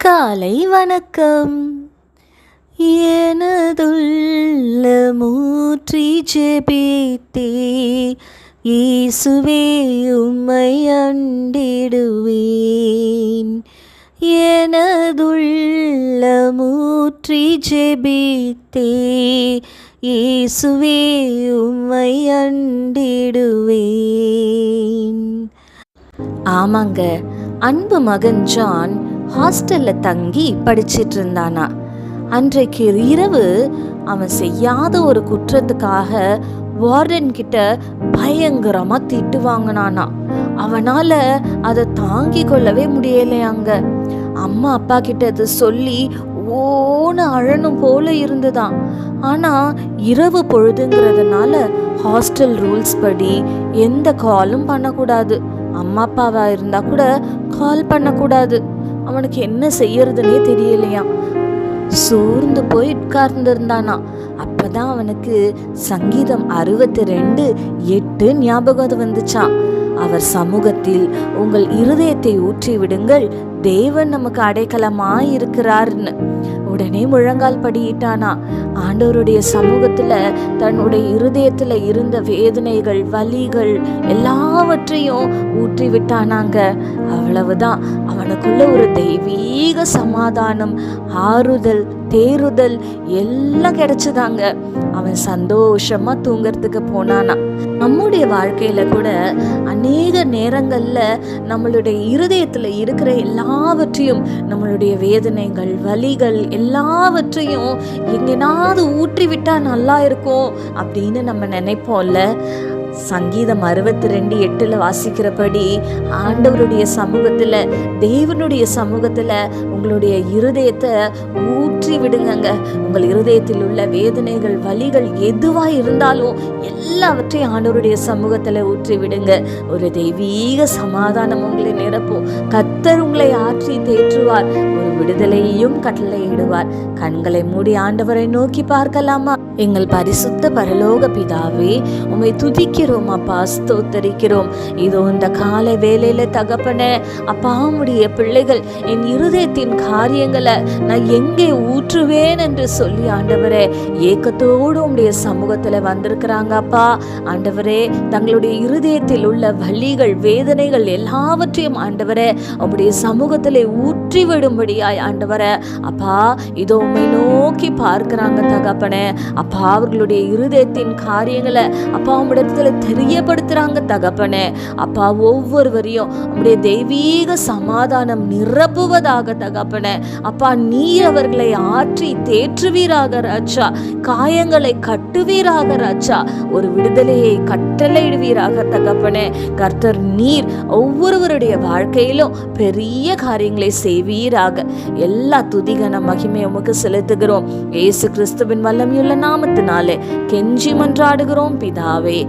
காலை வணக்கம். எனதுள்ள மூற்றி ஜெபித்தே இயேசுவே உம்மை அண்டிடுவேன் எனதுள்ள மூற்றி ஜெபித்தே இயேசுவே உம்மை அண்டிடுவேன் ஆமாங்க அன்பு மகன் ஜான் ஹாஸ்டல்ல தங்கி படிச்சிட்டு இருந்தானா அன்றைக்கு இரவு அவன் செய்யாத ஒரு குற்றத்துக்காக வார்டன் கிட்ட பயங்கரமா திட்டு வாங்கினானா. அவனால அதை தாங்கி கொள்ளவே முடியலையாங்க அம்மா அப்பா கிட்ட அதை சொல்லி ஓன அழனும் போல இருந்துதான் ஆனா இரவு பொழுதுங்கிறதுனால ஹாஸ்டல் ரூல்ஸ் படி எந்த காலும் பண்ணக்கூடாது. அம்மா அப்பாவா இருந்தா கூட கால் பண்ணக்கூடாது. அவனுக்கு என்ன செய்யறதுனே தெரியலையா? சோர்ந்து போய் உட்கார்ந்திருந்தானா. அப்பதான் அவனுக்கு சங்கீதம் அறுபத்தி ரெண்டு எட்டு ஞாபகம் வந்துச்சான் அவர் சமூகத்தில் உங்கள் இருதயத்தை ஊற்றி விடுங்கள். தேவன் நமக்கு அடைக்கலமா இருக்கிறார்னு. உடனே முழங்கால் படியிட்டானா. ஆண்டவருடைய சமூகத்துல தன்னுடைய இருதயத்துல இருந்த வேதனைகள் வலிகள் எல்லாவற்றையும் ஊற்றி விட்டானாங்க அவ்வளவுதான். அவனுக்குள்ள ஒரு தெய்வீக சமாதானம் ஆறுதல் தேறுதல் எல்லாம் கிடைச்சதாங்க. அவன் சந்தோஷமா தூங்கறதுக்கு போனானா. நம்முடைய வாழ்க்கையில கூட அநேக நேரங்கள்ல நம்மளுடைய இருதயத்துல இருக்கிற எல்லாவற்றையும் நம்மளுடைய வேதனைகள் வலிகள் எல்லாவற்றையும் எங்கேனாவது ஊற்றி விட்டா நல்லா இருக்கும் அப்படின்னு நம்ம நினைப்போம்ல. சங்கீதம் அறுபத்தி ரெண்டு எட்டில் வாசிக்கிறபடி ஆண்டவருடைய சமூகத்தில் தேவனுடைய சமூகத்தில் உங்களுடைய இருதயத்தை ஊற்றி விடுங்கங்க. உங்கள் இருதயத்தில் உள்ள வேதனைகள் வலிகள் எதுவாக இருந்தாலும் எல்லாவற்றையும் ஆண்டவருடைய சமூகத்தில் ஊற்றி விடுங்க. ஒரு தெய்வீக சமாதானம் உங்களை நிரப்பும். கத்தர் உங்களை ஆற்றி தேற்றுவார். ஒரு விடுதலையையும் கட்டளையிடுவார். கண்களை மூடி ஆண்டவரை நோக்கி பார்க்கலாமா? எங்கள் பரிசுத்த பரலோக பிதாவே உம்மை துதிக்கிறோம் அப்பா ஸ்தோத்தரிக்கிறோம். இதோ இந்த காலை வேலையில தகப்பன அப்பா பிள்ளைகள் என் இருதயத்தின் காரியங்களை நான் எங்கே ஊற்றுவேன் என்று சொல்லி ஆண்டவரே ஏக்கத்தோடு உடைய சமூகத்துல வந்திருக்கிறாங்க அப்பா. ஆண்டவரே தங்களுடைய இருதயத்தில் உள்ள வழிகள் வேதனைகள் எல்லாவற்றையும் ஆண்டவரே உம்முடைய சமூகத்தில் ஊற்றி விடும்படியாய் ஆண்டவரே அப்பா இதோ உண்மை நோக்கி பார்க்கிறாங்க தகப்பனே. அப்பா அவர்களுடைய இருதயத்தின் காரியங்களை அப்பா உம்மிடத்துல தெரியப்படுத்துறாங்க தகப்பனே. அப்பா ஒவ்வொருவரையும் அப்படியே தெய்வீக சமாதானம் நிரப்புவதாக தகப்பனே. அப்பா நீர் அவர்களை ஆற்றி தேற்றுவீராக ராஜா. காயங்களை கட்டுவீராக ராஜா. ஒரு விடுதலையை கட்டளையிடுவீராக தகப்பனே. கர்த்தர் நீர் ஒவ்வொருவருடைய வாழ்க்கையிலும் பெரிய காரியங்களை செய்வீராக. எல்லா துதிகன மகிமை உமக்கு செலுத்துகிறோம். ஏசு கிறிஸ்துவின் வல்லமையுள்ள நாமத்தினாலே கெஞ்சி மன்றாடுகிறோம். பிதாவே